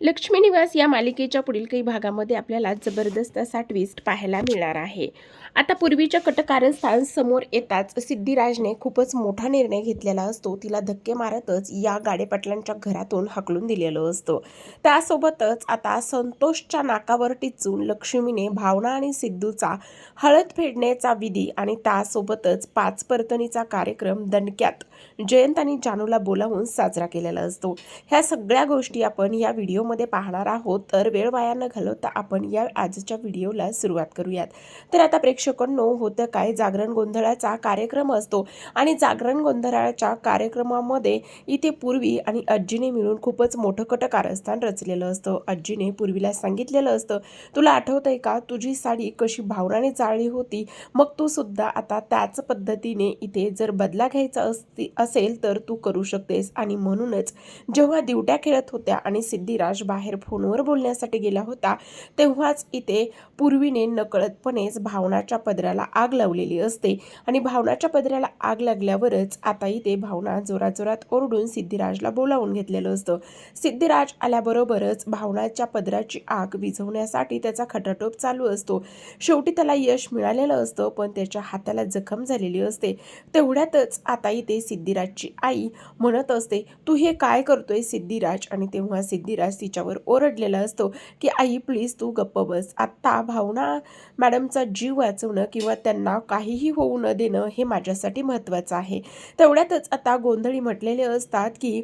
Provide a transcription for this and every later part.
लक्ष्मी निवास या मालिकेच्या पुढील काही भागामध्ये आपल्याला जबरदस्त असा ट्विस्ट पाहायला मिळणार आहे. आता पूर्वीच्या कटकारस्थान समोर येताच सिद्धिराजने खूपच मोठा निर्णय घेतलेला असतो. तिला धक्के मारतच या गाडेपाटलांच्या घरातून हाकलून दिलेलं असतं. त्यासोबतच आता संतोषच्या नाकावर टिचून लक्ष्मीने भावना आणि सिद्धूचा हळद फेडण्याचा विधी आणि त्यासोबतच पाच परतणीचा कार्यक्रम दणक्यात जयंत आणि जानूला बोलावून साजरा केलेला असतो. ह्या सगळ्या गोष्टी आपण या व्हिडिओ व्हिडिओमध्ये पाहणार आहोत. तर वेळ वाया न घालवता आपण या आजच्या व्हिडिओला सुरुवात करूयात. तर आता प्रेक्षकांनो होतं काय? जागरण गोंधळाचा कार्यक्रम असतो आणि जागरण गोंधळाच्या कार्यक्रमामध्ये इथे पूर्वी आणि आजीने मिळून खूपच मोठं कट कारस्थान रचलेलं असतं. आजीने पूर्वीला सांगितलेलं असतं तुला आठवतंय का? तुझी साडी कशी भावनाने चाळली होती? मग तू सुद्धा आता त्याच पद्धतीने इथे जर बदला घ्यायचा असती असेल तर तू करू शकतेस. आणि म्हणूनच जेव्हा दिवट्या खेळत होत्या आणि सिद्धिराज बाहेर फोनवर बोलण्यासाठी गेला होता तेव्हाच इथे पूर्वीने नकळतपणेच भावनाच्या पदराला आग लावलेली असते. आणि भावनाच्या पदराला आग लागल्यावरच आता इथे भावना जोराजोरात ओरडून सिद्धिराजला बोलावून घेतलेलं असतं. सिद्धिराज आल्याबरोबरच भावनाच्या पदराची आग विझवण्यासाठी त्याचा खटाटोप चालू असतो. शेवटी त्याला यश मिळालेलं असतं पण त्याच्या हाताला जखम झालेली असते. तेवढ्यातच आता इथे सिद्धिराजची आई म्हणत असते तू हे काय करतोय सिद्धिराज? आणि तेव्हा सिद्धिराज तिच्यावर ओरडलेला असतो की आई प्लीज तू गप्प बस. आत्ता भावना मॅडमचा जीव वाचवणं किंवा त्यांना काहीही होऊ न देणं हे माझ्यासाठी महत्त्वाचं आहे. तेवढ्यातच आता गोंधळी म्हटलेले असतात की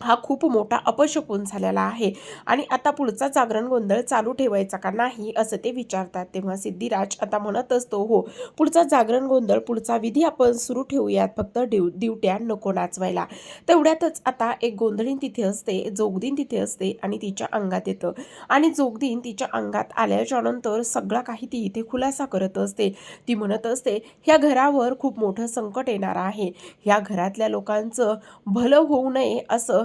हा खूप मोठा अपशकून झालेला आहे. आणि आता पुढचा जागरण गोंधळ चालू ठेवायचा का नाही असं ते विचारतात. तेव्हा सिद्धिराज आता म्हणत असतो हो पुढचा जागरण गोंधळ पुढचा विधी आपण सुरू ठेवूयात. फक्त डिव दिवट्या नको नाचवायला. तेवढ्यातच आता एक गोंधळीन तिथे असते जोगदीन तिथे असते आणि तिच्या अंगात येतं. आणि जोगदीन तिच्या अंगात आल्याच्यानंतर सगळा काही ती इथे खुलासा करत असते. ती म्हणत असते ह्या घरावर खूप मोठं संकट येणार आहे. ह्या घरातल्या लोकांचं भलं होऊ नये असं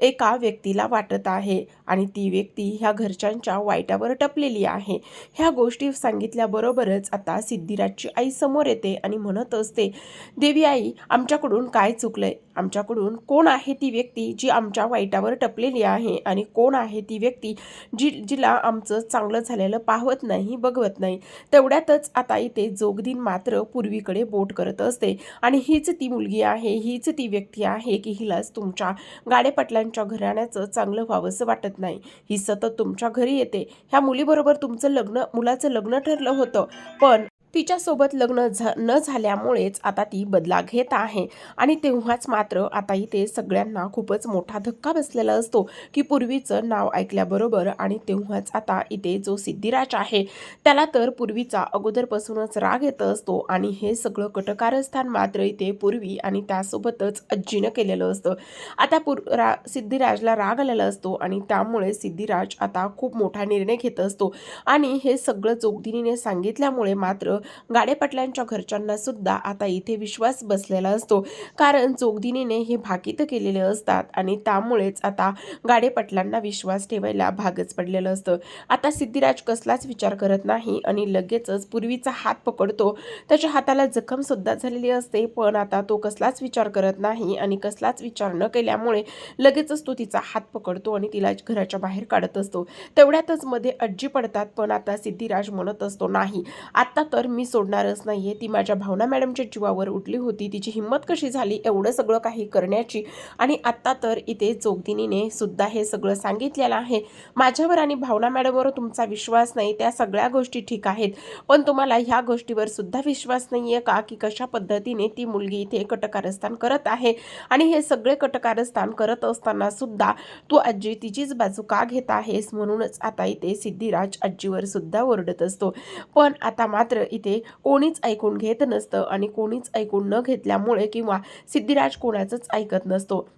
एका व्यक्तीला वाटत आहे आणि ती व्यक्ती ह्या घरच्यांच्या वाईटावर टपलेली आहे. ह्या गोष्टी सांगितल्याबरोबरच आता सिद्धिराजची आई समोर येते आणि म्हणत असते देवी आई आमच्याकडून काय चुकलंय? आमच्याकडून कोण आहे ती व्यक्ती जी आमच्या वाईटावर टपलेली आहे आणि कोण आहे ती व्यक्ती जी जिला आमचं चांगलं झालेलं पाहत नाही बघवत नाही? तेवढ्यातच आता इथे जोगदीन मात्र पूर्वीकडे बोट करत असते आणि हीच ती मुलगी आहे हीच ती व्यक्ती आहे की हिलाच तुमच्या गाडेपाटलांच्या घराण्याचं चांगलं व्हावंसं वाटत नाही. ही सतत तुमच्या घरी येते. ह्या मुलीबरोबर तुमचं लग्न मुलाचं लग्न ठरलं होतं. पण तिच्यासोबत लग्न झा न झाल्यामुळेच आता ती बदला घेत आहे. आणि तेव्हाच मात्र आता इथे सगळ्यांना खूपच मोठा धक्का बसलेला असतो की पूर्वीचं नाव ऐकल्याबरोबर आणि तेव्हाच आता इथे जो सिद्धिराज आहे त्याला तर पूर्वीचा अगोदरपासूनच राग येत असतो आणि हे सगळं कटकारस्थान मात्र इथे पूर्वी आणि त्यासोबतच अज्जीनं केलेलं असतं. आता पूर रा सिद्धिराजला राग आलेला असतो आणि त्यामुळे सिद्धिराज आता खूप मोठा निर्णय घेत असतो. आणि हे सगळं जोगदिनीने सांगितल्यामुळे मात्र गाडेपाटलांच्या घरच्यांना सुद्धा आता इथे विश्वास बसलेला असतो. कारण जोगदिनीने हे भाकीत केलेले असतात आणि त्यामुळेच आता गाडेपाटलांना विश्वास ठेवायला भागच पडलेलं असतं. आता सिद्धिराज कसलाच विचार करत नाही आणि लगेचच पूर्वीचा हात पकडतो. त्याच्या हाताला जखम सुद्धा झालेली असते पण आता तो कसलाच विचार करत नाही आणि कसलाच विचार न केल्यामुळे लगेचच तो तिचा हात पकडतो आणि तिला घराच्या बाहेर काढत असतो. तेवढ्यातच मध्ये अज्जी पडतात पण आता सिद्धिराज म्हणत असतो नाही आत्ता तर मी सोडणारच नाही आहे ती माझ्या भावना मॅडमच्या जीवावर उठली होती. तिची हिंमत कशी झाली? एवढं सगळं काही करण्याची. आणि आत्ता तर इथे जोगदिनीने सुद्धा हे सगळं सांगितलेलं आहे. माझ्यावर आणि भावना मॅडमवर तुमचा विश्वास नाही. त्या सगळ्या गोष्टी ठीक आहेत. पण तुम्हाला ह्या गोष्टीवर सुद्धा विश्वास नाही आहे का? की कशा पद्धतीने ती मुलगी इथे कटकारस्थान करत आहे? आणि हे सगळे कटकारस्थान करत असताना सुद्धा तू आजी तिचीच बाजू का घेत आहेस? म्हणूनच आता इथे सिद्धिराज आजीवर सुद्धा ओरडत असतो. पण आता मात्र इथे कोणीच ऐकून घेत नसतं आणि कोणीच ऐकून न घेतल्यामुळे किंवा सिद्धिराज कोणाचंच ऐकत नसतो.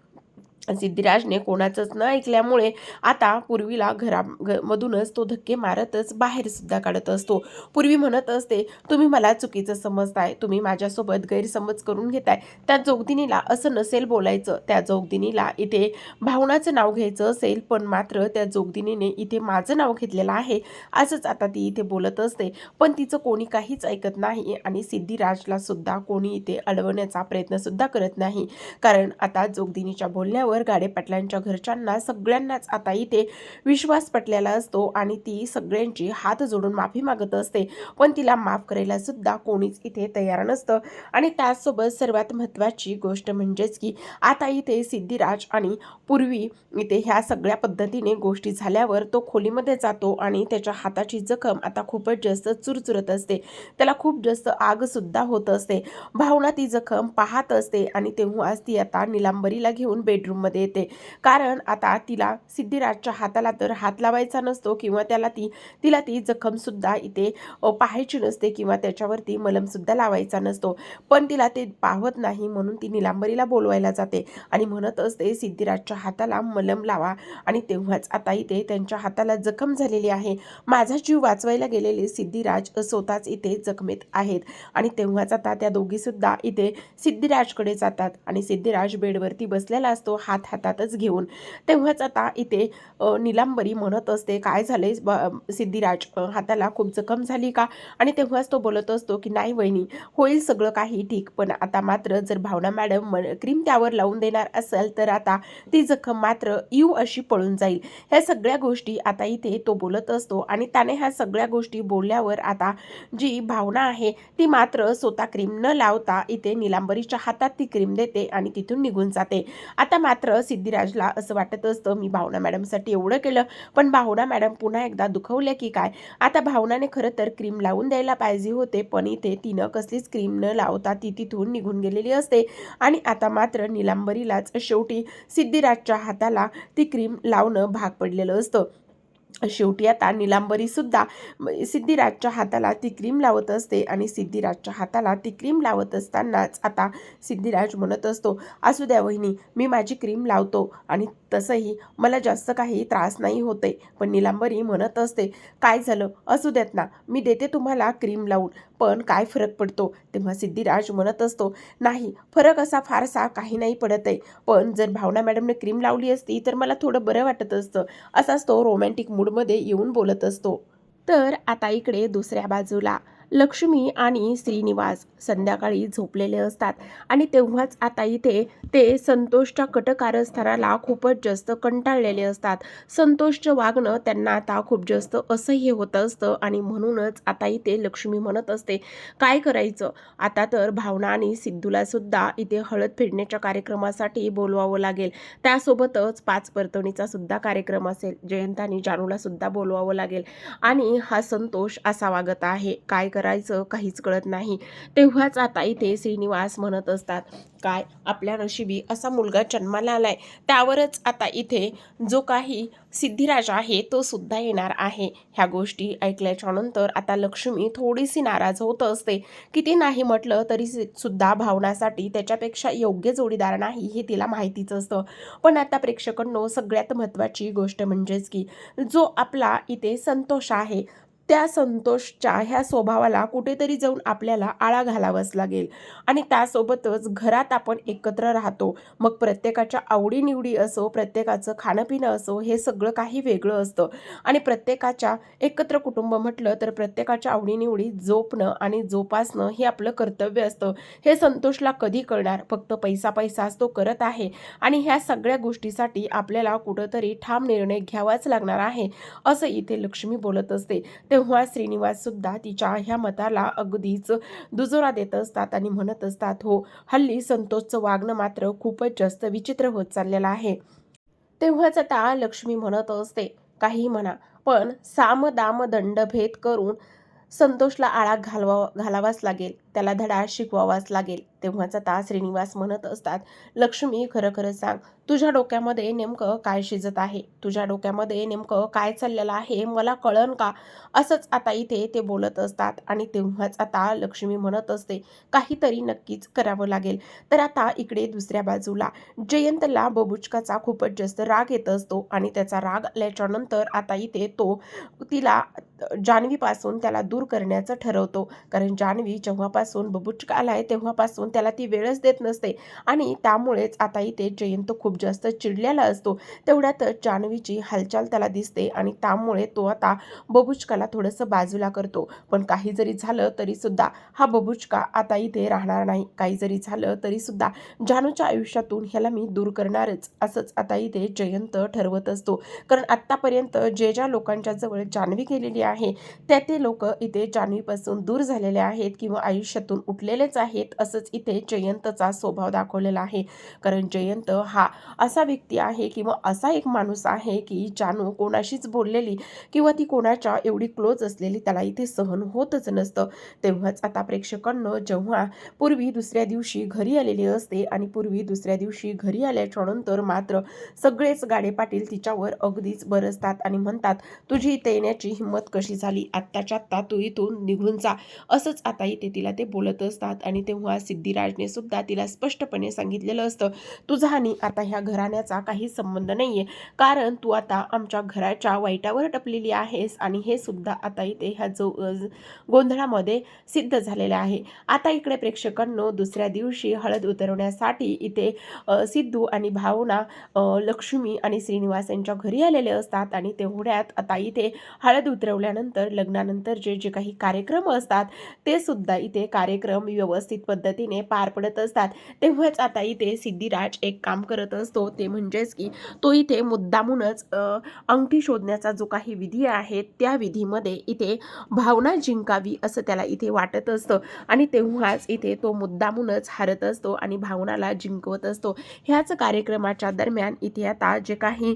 सिद्धिराजने कोणाचंच न ऐकल्यामुळे आता पूर्वीला घरा घ मधूनच तो धक्के मारतच बाहेर सुद्धा काढत असतो. पूर्वी म्हणत असते तुम्ही मला चुकीचं समजताय तुम्ही माझ्यासोबत गैरसमज करून घेताय. त्या जोगदिनीला असं नसेल बोलायचं त्या जोगदिनीला इथे भावनाचं नाव घ्यायचं असेल पण मात्र त्या जोगदिनीने इथे माझं नाव घेतलेलं आहे असंच आता ती इथे बोलत असते. पण तिचं कोणी काहीच ऐकत नाही आणि सिद्धिराजला सुद्धा कोणी इथे अडवण्याचा प्रयत्न सुद्धा करत नाही. कारण आता जोगदिनीच्या बोलण्यावर बोलल्यावर गाडे पाटलांच्या घरच्यांना सगळ्यांनाच आता इथे विश्वास पटलेला असतो आणि ती सगळ्यांची हात जोडून माफी मागत असते. पण तिला माफ करायला सुद्धा कोणीच इथे तयार नसतं. आणि त्याचसोबत सर्वात महत्त्वाची गोष्ट म्हणजेच की आता इथे सिद्धिराज आणि पूर्वी इथे ह्या सगळ्या पद्धतीने गोष्टी झाल्यावर तो खोलीमध्ये जातो आणि त्याच्या हाताची जखम आता खूपच जास्त चुरचुरत असते. त्याला खूप जास्त आग सुद्धा होत असते. भावना ती जखम पाहत असते आणि तेव्हाच ती आता निलांबरीला घेऊन बेडरूम फॉर्ममध्ये येते. कारण आता तिला सिद्धिराजच्या हाताला तर हात लावायचा नसतो किंवा त्याला ती तिला ती जखमसुद्धा इथे पाहायची नसते किंवा त्याच्यावरती मलमसुद्धा लावायचा नसतो. पण तिला ते पाहत नाही म्हणून ती निलांबरीला बोलवायला जाते आणि म्हणत असते सिद्धिराजच्या हाताला मलम लावा आणि तेव्हाच आता इथे त्यांच्या हाताला जखम झालेली आहे. माझा जीव वाचवायला गेलेले सिद्धिराज स्वतःच इथे जखमेत आहेत आणि तेव्हाच आता त्या दोघीसुद्धा इथे सिद्धिराजकडे जातात आणि सिद्धिराज बेडवरती बसलेला असतो. हा हात हातातच घेऊन. तेव्हाच आता इथे निलांबरी म्हणत असते काय झाले सिद्धिराज हाताला खूप जखम झाली का? आणि तेव्हाच तो बोलत असतो की नाही वहिनी होईल सगळं काही ठीक पण आता मात्र जर भावना मॅडम क्रीम त्यावर लावून देणार असेल तर आता ती जखम मात्र येऊ अशी पळून जाईल. ह्या सगळ्या गोष्टी आता इथे तो बोलत असतो आणि त्याने ह्या सगळ्या गोष्टी बोलल्यावर आता जी भावना आहे ती मात्र स्वतः क्रीम न लावता इथे निलांबरीच्या हातात ती क्रीम देते आणि तिथून निघून जाते. आता मात्र मात्र सिद्धिराजला असं वाटत असतं मी भावना मॅडमसाठी एवढं केलं पण भावना मॅडम पुन्हा एकदा दुखवल्या की काय? आता भावनाने खरं तर क्रीम लावून द्यायला पाहिजे होते पण इथे तिनं कसलीच क्रीम न लावता ती तिथून निघून गेलेली असते आणि आता मात्र निलांबरीलाच शेवटी सिद्धिराजच्या हाताला ती क्रीम लावणं भाग पडलेलं असतं. शेवटी आता निलांबरी सुद्धा सिद्धिराजच्या हाताला ती क्रीम लावत असते आणि सिद्धिराजच्या हाताला ती क्रीम लावत असतानाच आता सिद्धिराज म्हणत असतो असू द्या वहिनी मी माझी क्रीम लावतो आणि तसंही मला जास्त काही त्रास नाही होते. पण निलांबरी म्हणत असते काय झालं? असू देत ना मी देते तुम्हाला क्रीम लावून पण काय फरक पडतो? तेव्हा सिद्धिराज म्हणत असतो नाही फरक असा फारसा काही नाही पडत आहे पण जर भावना मॅडमने क्रीम लावली असती तर मला थोडं बरं वाटत असतं. असाच तो रोमॅन्टिक मूडमध्ये येऊन बोलत असतो. तर आता इकडे दुसऱ्या बाजूला. लक्ष्मी आणि श्रीनिवास संध्याकाळी झोपलेले असतात. आणि तेव्हाच आता इथे ते संतोषच्या कटकारस्थानाला खूपच जास्त कंटाळलेले असतात. संतोषचं वागणं त्यांना आता खूप जास्त असह्य होत असतं आणि म्हणूनच आता इथे लक्ष्मी म्हणत असते काय करायचं? आता तर भावना आणि सिद्धूला सुद्धा इथे हळद फेडण्याच्या कार्यक्रमासाठी बोलवावं लागेल. त्यासोबतच पाच परतणीचा सुद्धा कार्यक्रम असेल. जयंत आणि जानूला सुद्धा बोलवावं लागेल. आणि हा संतोष असा वागत आहे. काय करायचं काहीच कळत नाही. तेव्हाच आता इथे श्रीनिवास म्हणत असतात काय आपल्या नशिबी असा मुलगा जन्माला आलाय. त्यावरच आता इथे जो काही सिद्धिराज आहे तो सुद्धा येणार आहे. ह्या गोष्टी ऐकल्याच्या नंतर आता लक्ष्मी थोडीशी नाराज होत असते. किती नाही म्हटलं तरी सुद्धा भावनासाठी त्याच्यापेक्षा योग्य जोडीदार नाही हे तिला माहितीच असतं. पण आता प्रेक्षकांनो सगळ्यात महत्त्वाची गोष्ट म्हणजेच की जो आपला इथे संतोष आहे त्या संतोषच्या ह्या स्वभावाला कुठेतरी जाऊन आपल्याला आळा घालावाच लागेल. आणि त्यासोबतच घरात आपण एकत्र राहतो. मग प्रत्येकाच्या आवडीनिवडी असो प्रत्येकाचं खाणंपिणं असो हे सगळं काही वेगळं असतं. आणि प्रत्येकाच्या एकत्र कुटुंब म्हटलं तर प्रत्येकाच्या आवडीनिवडी जोपणं आणि जोपासणं हे आपलं कर्तव्य असतं. हे संतोषला कधी कळणार? फक्त पैसा पैसाच तो करत आहे. आणि ह्या सगळ्या गोष्टीसाठी आपल्याला कुठंतरी ठाम निर्णय घ्यावाच लागणार आहे असं इथे लक्ष्मी बोलत असते. तेव्हा श्रीनिवास सुद्धा तिच्या ह्या मताला अगदीच दुजोरा देत असतात आणि म्हणत असतात हो हल्ली संतोषचं वागणं मात्र खूपच जास्त विचित्र होत चाललेलं आहे. तेव्हाच आता लक्ष्मी म्हणत असते काही म्हणा पण साम दाम दंडभेद करून संतोषला आळा घालवा घालावाच लागेल. त्याला धडा शिकवावाच लागेल. तेव्हाच आता श्रीनिवास म्हणत असतात लक्ष्मी खरं खरं सांग तुझ्या डोक्यामध्ये नेमकं काय शिजत आहे? तुझ्या डोक्यामध्ये नेमकं काय चाललेलं आहे? मला कळन का? असंच आता इथे ते बोलत असतात आणि तेव्हाच आता लक्ष्मी म्हणत असते काहीतरी नक्कीच करावं लागेल. तर आता इकडे दुसऱ्या बाजूला जयंतला बबुचकाचा खूपच जास्त राग येत असतो आणि त्याचा राग आल्याच्यानंतर आता इथे तो तिला जान्हवीपासून त्याला दूर करण्याचं ठरवतो. कारण जान्हवी जेव्हापासून जेव्हापासून बबुचका आलाय तेव्हापासून त्याला ती वेळच देत नसते. आणि त्यामुळेच आता इथे जयंत खूप जास्त चिडलेला असतो. तेवढ्यातच जान्हवीची हालचाल त्याला दिसते आणि त्यामुळे तो आता बबुचकाला थोडंसं बाजूला करतो. पण काही जरी झालं तरी सुद्धा हा बबुचका आता इथे राहणार नाही. काही जरी झालं तरी सुद्धा जानूच्या आयुष्यातून ह्याला मी दूर करणारच असंच आता इथे जयंत ठरवत असतो. कारण आत्तापर्यंत जे ज्या लोकांच्या जवळ जान्हवी गेलेली आहे त्या ते लोक इथे जान्हवीपासून दूर झालेले आहेत किंवा आयुष्य आयुष्यातून उठलेलेच आहेत असंच इथे जयंतचा स्वभाव दाखवलेला आहे. कारण जयंत हा असा व्यक्ती आहे किंवा असा एक माणूस आहे की जानू कोणाशीच बोललेली किंवा ती कोणाच्या एवढी क्लोज असलेली त्याला इथे सहन होतच नसतं. तेव्हाच आता प्रेक्षकांना जेव्हा पूर्वी दुसऱ्या दिवशी घरी आलेली असते आणि पूर्वी दुसऱ्या दिवशी घरी आल्याच्यानंतर मात्र सगळेच गाडे पाटील तिच्यावर अगदीच बरसतात आणि म्हणतात तुझी इथे येण्याची हिंमत कशी झाली? आत्ताच्या आत्ता तू इथून निघून जा. असंच आता इथे तिला ते ते बोलत असतात आणि तेव्हा सिद्धिराजने सुद्धा तिला स्पष्टपणे सांगितलेलं असतं तुझा आणि आता ह्या घराण्याचा काही संबंध नाही आहे कारण तू आता आमच्या घराच्या वाईटावर टपलेली आहेस आणि हे सुद्धा आता इथे ह्या जो गोंधळामध्ये सिद्ध झालेलं आहे. आता इकडे प्रेक्षकांनो दुसऱ्या दिवशी हळद उतरवण्यासाठी इथे सिद्धू आणि भावना लक्ष्मी आणि श्रीनिवास यांच्या घरी आलेले असतात आणि तेवढ्यात आता इथे हळद उतरवल्यानंतर लग्नानंतर जे जे काही कार्यक्रम असतात ते सुद्धा इथे कार्यक्रम व्यवस्थित पद्धतीने पार पडत असतात. तेव्हाच आता इथे सिद्धिराज एक काम करत असतो. ते म्हणजेच की तो इथे मुद्दामूनच अंगठी शोधण्याचा जो काही विधी आहे त्या विधीमध्ये इथे भावना जिंकावी असं त्याला इथे वाटत असतं. आणि तेव्हाच इथे तो मुद्दामूनच हारत असतो आणि भावनाला जिंकवत असतो. ह्याच कार्यक्रमाच्या दरम्यान इथे आता जे काही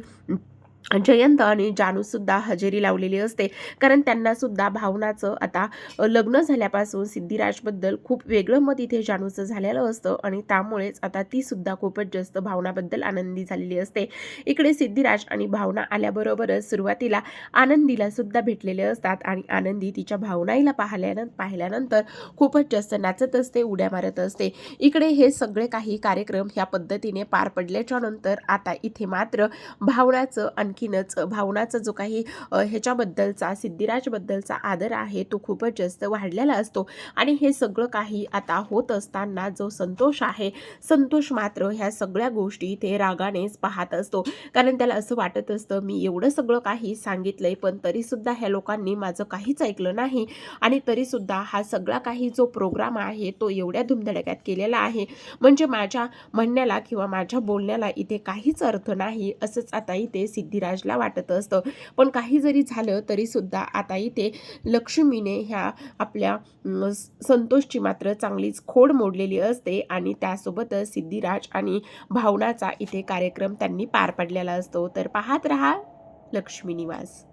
जयंत आणि जानूसुद्धा हजेरी लावलेली असते. कारण त्यांना सुद्धा भावनाचं आता लग्न झाल्यापासून सिद्धिराजबद्दल खूप वेगळं मत इथे जानूचं झालेलं असतं आणि त्यामुळेच आता ती सुद्धा खूपच जास्त भावनाबद्दल आनंदी झालेली असते. इकडे सिद्धिराज आणि भावना आल्याबरोबरच सुरुवातीला आनंदीला सुद्धा भेटलेले असतात आणि आनंदी तिच्या भावनाईला पाहिल्यानं पाहिल्यानंतर खूपच जास्त नाचत असते उड्या मारत असते. इकडे हे सगळे काही कार्यक्रम ह्या पद्धतीने पार पडल्याच्या नंतर आता इथे मात्र भावनाचं आणखीनच भावनाचा जो काही ह्याच्याबद्दलचा सिद्धिराजबद्दलचा आदर आहे तो खूपच जास्त वाढलेला असतो. आणि हे सगळं काही आता होत असताना जो संतोष आहे संतोष मात्र ह्या सगळ्या गोष्टी ते रागानेच पाहत असतो. कारण त्याला असं वाटत असतं मी एवढं सगळं काही सांगितलंय पण तरीसुद्धा ह्या लोकांनी माझं काहीच ऐकलं नाही. आणि तरीसुद्धा हा सगळा काही जो प्रोग्राम आहे तो एवढ्या धुमधडक्यात केलेला आहे. म्हणजे माझ्या म्हणण्याला किंवा माझ्या बोलण्याला इथे काहीच अर्थ नाही असंच आता इथे सिद्धिराज सिद्धिराजला वाटत असतं. पण काही जरी झालं तरी सुद्धा आता इथे लक्ष्मीने ह्या आपल्या संतोषची मात्र चांगलीच खोड मोडलेली असते आणि त्यासोबतच सिद्धिराज आणि भावनाचा इथे कार्यक्रम त्यांनी पार पडलेला असतो. तर पाहत रहा लक्ष्मी निवास.